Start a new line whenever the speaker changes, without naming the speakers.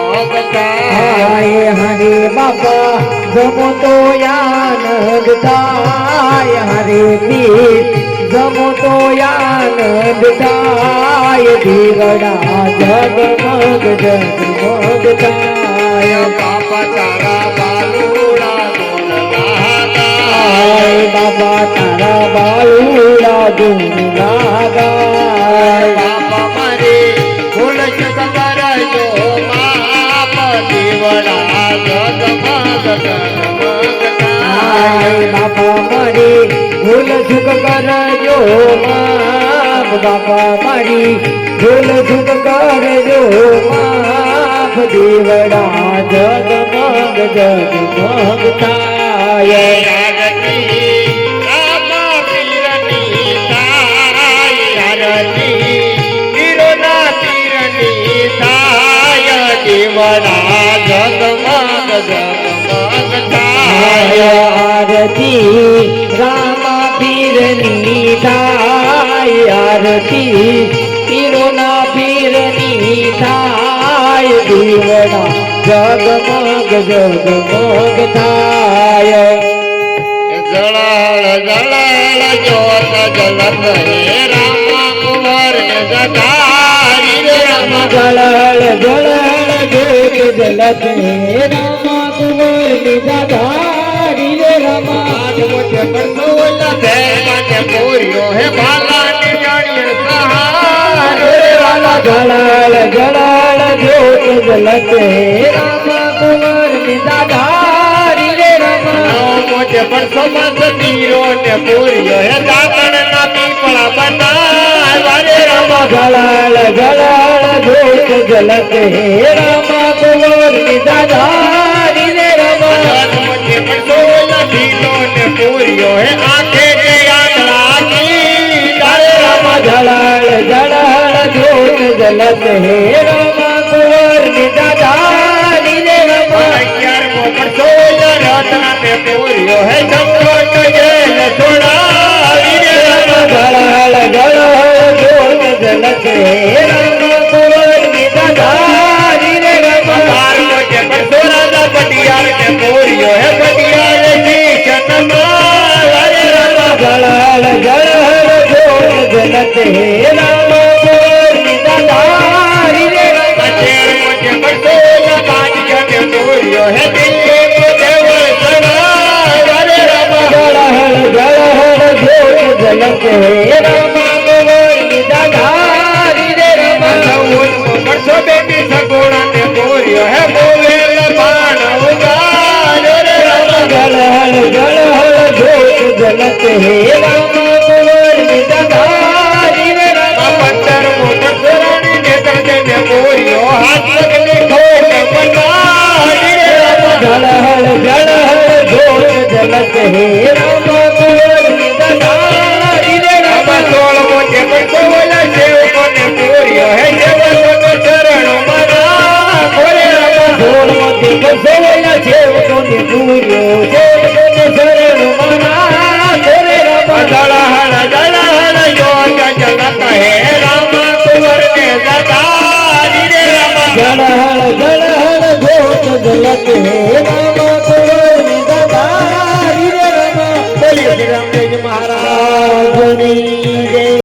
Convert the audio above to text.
જમગતાય હરે બાપા જમો તો યાનગતાય હરે પીર જમો તો યાનગતાય ધીરડા જગમગ જગમગતાય
બાપા તારા બાલુડા
બોલતા બાપા તારા બાલુડા
બાપા મારી ભૂલ
ચૂક કરજો માફ બાપા મારી ભૂલ ચૂક કરજો માફ દીવડા જગમગ જગમગ થાય આય આરતી રામા પીરની થાય આરતી પીરોના પીરની થાય દીવના જગમગ જગમગ થાય
જળાળ જળાળ જોત જલત હે રામા કુમાર જગારી રે રામા
જળળ જળળ જોત જલત હે રામા કુમાર લીધા ધારી રે રમા
મોટે કરસોલા ભેગા પૂર્યો. હે ભાલા ને જાણીએ સહારે.
રે વાલા જળળ જળળ જોત જલતે રામા લીધા ધારી. રે રમા
મોટે પરસો મસ તીરો ને પૂર્યો. હે દાતણ ના પીપળા બનાવ્યા રે રામા
જળળ જળળ જોત જલતે હે રામા જલત હે રામા કુંવર રે રમા
રત્ન ને પૂર્યો હે સંકોટ જેલ છોડાવી રે રામા.
ગળાળ ગળાળ જોત જલત હે રામા કુંવર લીધા ધારી રે રમા
બારમો જે પરસોરાજા પટિયાર ને પૂર્યો હે પટિયાર શીશ નમાવારે રામા
ગળાળ ગળાળ જોત જલત હે
પૂર્યો જે બોલા સેવકોને પૂર્યો
પૂર્યો સેવકોને શરણ મના કરે રમા
દળહળ દળહળ યોગ જગત હે રામા
જોત